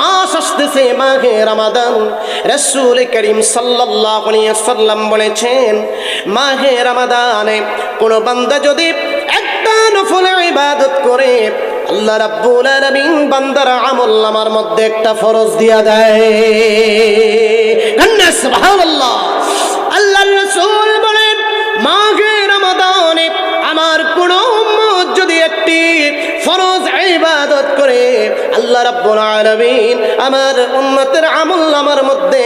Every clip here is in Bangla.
মাস আসতেছে মাহে রামাদান। রসুল করিম সাল্লাম বলেছেন মাহে রামাদানে কোন বান্দা যদি একটা নফল ইবাদত করে, আল্লাহ রাব্বুল আলামিন বান্দার আমল নামার মধ্যে একটা ফরজ দিয়া দেয়। কান্না, সুবহানাল্লাহ। আল্লাহর রাসূল বলেন, মাঘে রমাদানে আমার কোন উম্মত যদি একটি ফরজ ইবাদত করে আল্লাহ রাব্বুল আলামিন আমার উম্মতের আমল মধ্যে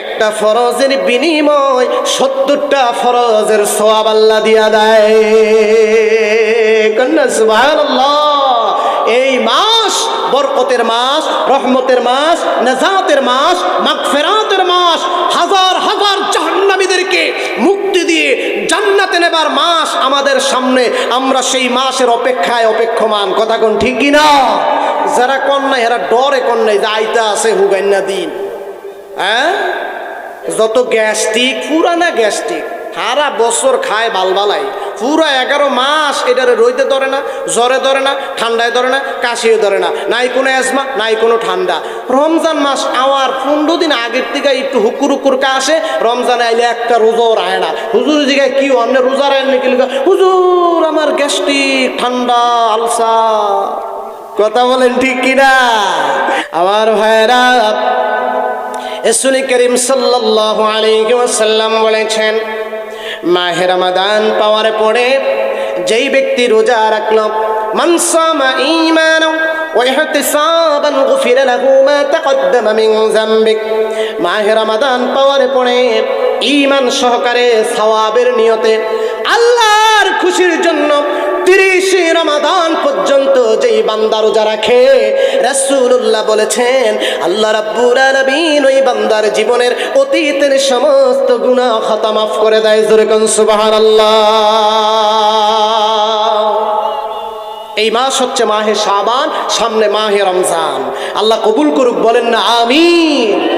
একটা ফরজের বিনিময় সত্তরটা ফরজের সওয়াব আল্লাহ দিয়া দেয়। কন্যা এই মাস বরকতের মাস, রহমতের মাস, নাজাতের মাস, মাগফিরাতের মাস, হাজার সামনে আমরা সেই মাসের অপেক্ষায় অপেক্ষমান। কথা কোন ঠিক কিনা? যারা কন্যা এরা ডরে কন্যায়, যে আইতা আছে হুগান্না দিন। হ্যাঁ? যত গ্যাস্ট্রিক, পুরানা গ্যাস্ট্রিক, সারা বছর খায় বালবালাই। পুরা এগারো মাস এটারে রইতে ধরে না, জ্বরে ধরে না, ঠান্ডায় ধরে না, কাশিও ধরে না। নাই কোনো অ্যাজমা নাই কোনো ঠান্ডা। রমজান মাস আওয়ার পনেরো দিন আগের থেকে একটু হুকুর হুকুর আসে রমজানে আইলে একটা রোজাও রায় না। হুজুর দিকে কি অন্য রোজা রায় নাকি হুজুর, আমার গ্যাস্ট্রিক ঠান্ডা, আলসার। কথা বলেন ঠিক কিনা? আমার ভাইরা রসুল করিম সাল্লাল্লাহু আলাইহি ওয়াসাল্লাম বলেছেন মাহে রমাদান পাওয়ার পরে যেই ব্যক্তি রোজা রাখলো মান সামা ঈমানাও واحتسابا غفر له ما تقدم من ذنبك মাহে রমাদান পাওয়ার পরে ঈমান সহকারে সওয়াবের নিয়তে আল্লাহর খুশির জন্য তিরিশে রমাদান পর্যন্ত যেই বান্দা রোজা রাখে, রাসূলুল্লাহ বলেছেন, আল্লাহ রাব্বুল আলামিন ওই বান্দার জীবনের অতীতের সমস্ত গুনাহ খাতা মাফ করে দেয়। জোরে কোন, সুবহানাল্লাহ। এই মাস হচ্ছে মাহে শাবান, সামনে মাহে রমজান। আল্লাহ কবুল করুক, বলেন না, আমিন।